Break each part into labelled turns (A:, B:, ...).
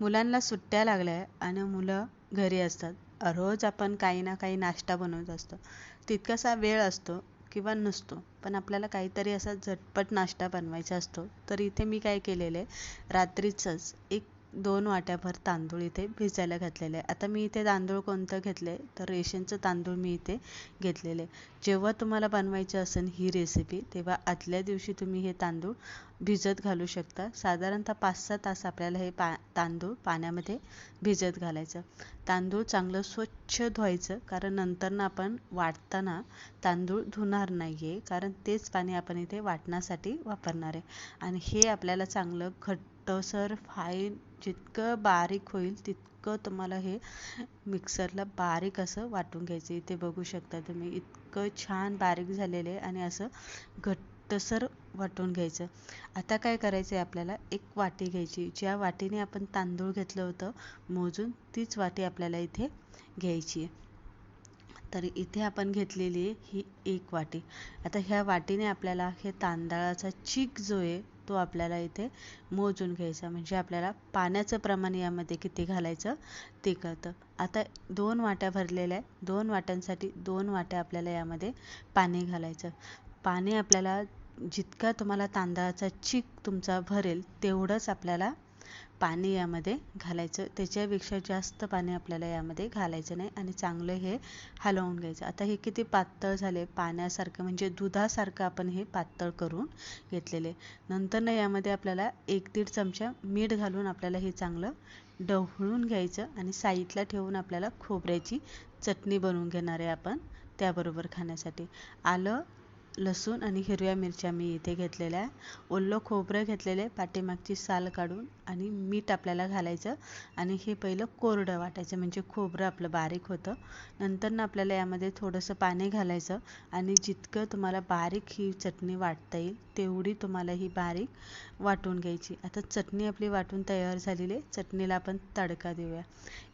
A: मुलांना सुट्ट्या लागल्या आणि मुलं घरी असतात. रोज आपण काही ना काही नाश्ता बनवत असतो. तितकासा वेळ असतो किंवा नसतो. पण आपल्याला काहीतरी असा झटपट नाश्ता बनवायचा असतो. तर इथे मी काय केलेलं आहे? रात्रीचंच एक दोन वाट्याभर तांदूळ इथे भिजायला घातलेले आहे. आता मी इथे तांदूळ कोणतं घेतलं? आहे तर रेशनचं तांदूळ मी इथे घेतलेले जेव्हा तुम्हाला बनवायचं असेल ही रेसिपी तेव्हा आदल्या दिवशी तुम्ही हे तांदूळ भिजत घालू शकता. साधारणतः पाच सहा तास आपल्याला हे पा तांदूळ पाण्यामध्ये भिजत घालायचं. तांदूळ चांगलं स्वच्छ धुवायचं कारण नंतरनं आपण वाटताना तांदूळ धुणार नाही आहे कारण तेच पाणी आपण इथे वाटण्यासाठी वापरणार आहे. आणि हे आपल्याला चांगलं घट्टसर फाईन जितकं बारीक होईल तितकं तुम्हाला हे मिक्सरला बारीक असं वाटून घ्यायचं. इथे बघू शकता तुम्ही इतकं छान बारीक झालेलं आहे आणि असं घट्टसर वाटून घ्यायचं. आता काय करायचं आहे आपल्याला? एक वाटी घ्यायची. ज्या वाटीने आपण तांदूळ घेतलं होतं मोजून तीच वाटी आपल्याला इथे घ्यायची आहे. तर इथे आपण घेतलेली आहे ही एक वाटी. आता ह्या वाटीने आपल्याला हे तांदळाचा चीक जो आहे तो आपल्याला इथे मोजून घ्यायचा. म्हणजे आपल्याला पाण्याचं प्रमाण यामध्ये किती घालायचं ते कळतं. आता दोन वाट्या भरलेल्या आहे दोन वाट्यांसाठी दोन वाट्या आपल्याला यामध्ये पाणी घालायचं. पाणी आपल्याला जितका तुम्हाला तांदळाचा चीक तुमचा भरेल तेवढंच आपल्याला पाणी यामध्ये घालायचं. त्याच्यापेक्षा जास्त पाणी आपल्याला यामध्ये घालायचं नाही आणि चांगलं हे हलवून घ्यायचं. आता हे किती पातळ झाले? पाण्यासारखं म्हणजे दुधासारखं आपण हे पातळ करून घेतलेले. नंतर ना यामध्ये आपल्याला एक दीड चमचा मीठ घालून आपल्याला हे चांगलं ढवळून घ्यायचं आणि साईडला ठेवून आपल्याला खोबऱ्याची चटणी बनवून घेणार आहे आपण त्याबरोबर खाण्यासाठी. आलं लसूण आणि हिरव्या मिरच्या मी इथे घेतलेल्या आहे ओल्लं खोबरं घेतलेलं आहे पाठीमागची साल काढून आणि मीठ आपल्याला घालायचं आणि हे पहिलं कोरडं वाटायचं म्हणजे खोबरं आपलं बारीक होतं. नंतर ना आपल्याला यामध्ये थोडंसं पाणी घालायचं आणि जितकं तुम्हाला बारीक ही चटणी वाटता येईल तेवढी तुम्हाला ही बारीक वाटून घ्यायची. आता चटणी आपली वाटून तयार झालेली आहे. चटणीला आपण तडका देऊया.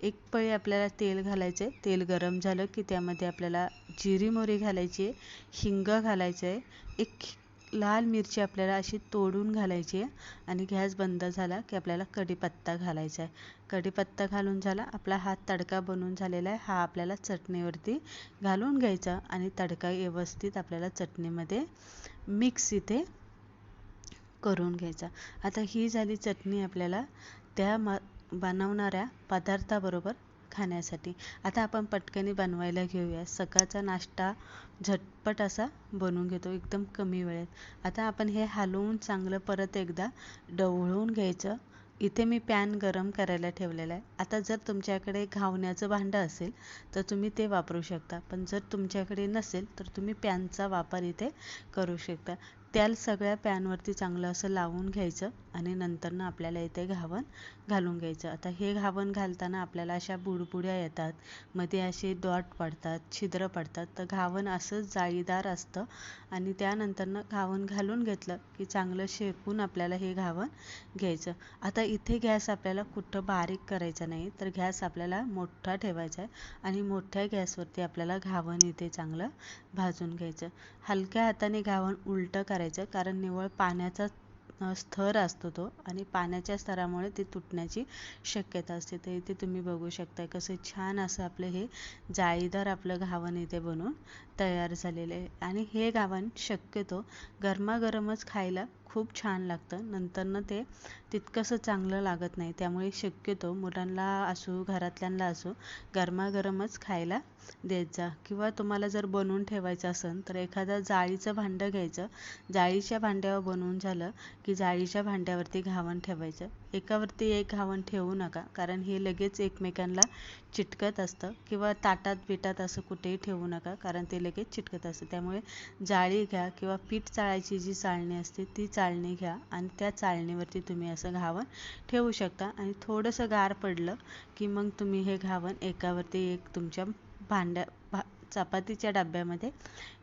A: एक पळी आपल्याला तेल घालायचं आहे. तेल गरम झालं की त्यामध्ये आपल्याला जिरी मोहरी घालायची आहे हिंग घालायची आहे एक लाल मिरची आपल्याला अशी तोडून घालायची आहे आणि गॅस बंद झाला की आपल्याला कढीपत्ता घालायचा आहे. कढीपत्ता घालून झाला आपला हा तडका बनवून झालेला आहे. हा आपल्याला चटणीवरती घालून घ्यायचा आणि तडका व्यवस्थित आपल्याला चटणीमध्ये मिक्स इथे करून घ्यायचा. आता ही झाली चटणी आपल्याला त्या म बनवणाऱ्या पदार्थाबरोबर खाण्यासाठी. आता आपण पटकनी बनवायला घेऊया. सकाळचा नाश्ता झटपट असा बनवून घेतो एकदम कमी वेळेत. आता आपण हे हलवून चांगलं परत एकदा ढवळून घ्यायचं. इथे मी पॅन गरम करायला ठेवलेला आहे. आता जर तुमच्याकडे घावण्याचं भांडं असेल तर तुम्ही ते वापरू शकता. पण जर तुमच्याकडे नसेल तर तुम्ही पॅनचा वापर इथे करू शकता. तेल सगळ्या पॅनवरती चांगलं असं लावून घ्यायचं आणि नंतरनं आपल्याला इथे घावण घालून घ्यायचं. आता हे घावण घालताना आपल्याला अशा बुडबुड्या येतात मध्ये असे डॉट पडतात छिद्र पडतात. तर घावण असं जाळीदार असतं आणि त्यानंतरनं घावण घालून घेतलं की चांगलं शेकून आपल्याला हे घावण घ्यायचं. आता इथे गॅस आपल्याला कुठं बारीक करायचा नाही तर गॅस आपल्याला मोठा ठेवायचा आहे आणि मोठ्या गॅसवरती आपल्याला घावण इथे चांगलं भाजून घ्यायचं. हलक्या हाताने घावण उलटं करायचं. कारण निव्वळ पाण्याचा स्तर असतो तो आणि पाण्याच्या स्तरामुळे ते तुटण्याची शक्यता असते. तर इथे तुम्ही बघू शकता कसं छान असं आपलं हे जाळीदार आपलं घावण इथे बनवून तयार झालेलं आहे. आणि हे घावण शक्यतो गरमागरमच खायला खूप छान लागतं. नंतरनं ते तितकंसं चांगलं लागत नाही. त्यामुळे शक्यतो मुलांना असो घरातल्यांना असो गरमागरमच खायला देत जा. किंवा तुम्हाला जर बनवून ठेवायचं असेल तर एखादं जाळीचं भांडं घ्यायचं. जाळीच्या भांड्यावर बनवून झालं की जाळीच्या भांड्यावरती घावण ठेवायचं. एकावरती एक घावण ठेवू नका कारण हे लगेच एकमेकांना चिटकत असतं. किंवा ताटात बिटात असं कुठेही ठेवू नका कारण ते लगेच चिटकत असतं. त्यामुळे जाळी घ्या किंवा पीठ चाळायची जी चाळणी असते ती चाळ चाळणी घ्या आणि त्या चाळणीवरती तुम्ही असं घावन ठेवू शकता. आणि थोडंसं गार पडलं की मग तुम्ही हे घावन एकावरती एक तुमच्या भांड्या भा चपातीच्या डब्यामध्ये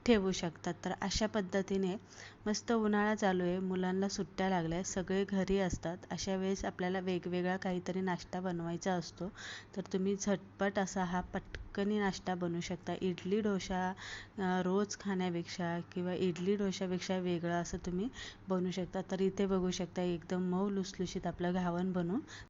A: ठेवू शकतात. तर अशा पद्धतीने मस्त उन्हाळा चालू आहे. मुलांना सुट्ट्या लागल्या. सगळे घरी असतात. अशा वेळेस आपल्याला वेगवेगळा काहीतरी नाश्ता बनवायचा असतो. तर तुम्ही झटपट असा हा पटकनी नाश्ता बनवू शकता. इडली डोसा रोज खाण्यापेक्षा किंवा इडली डोशापेक्षा वेगळं असं तुम्ही बनवू शकता. तर इथे बघू शकता एकदम मऊ लुसलुशीत आपलं घावण बनवून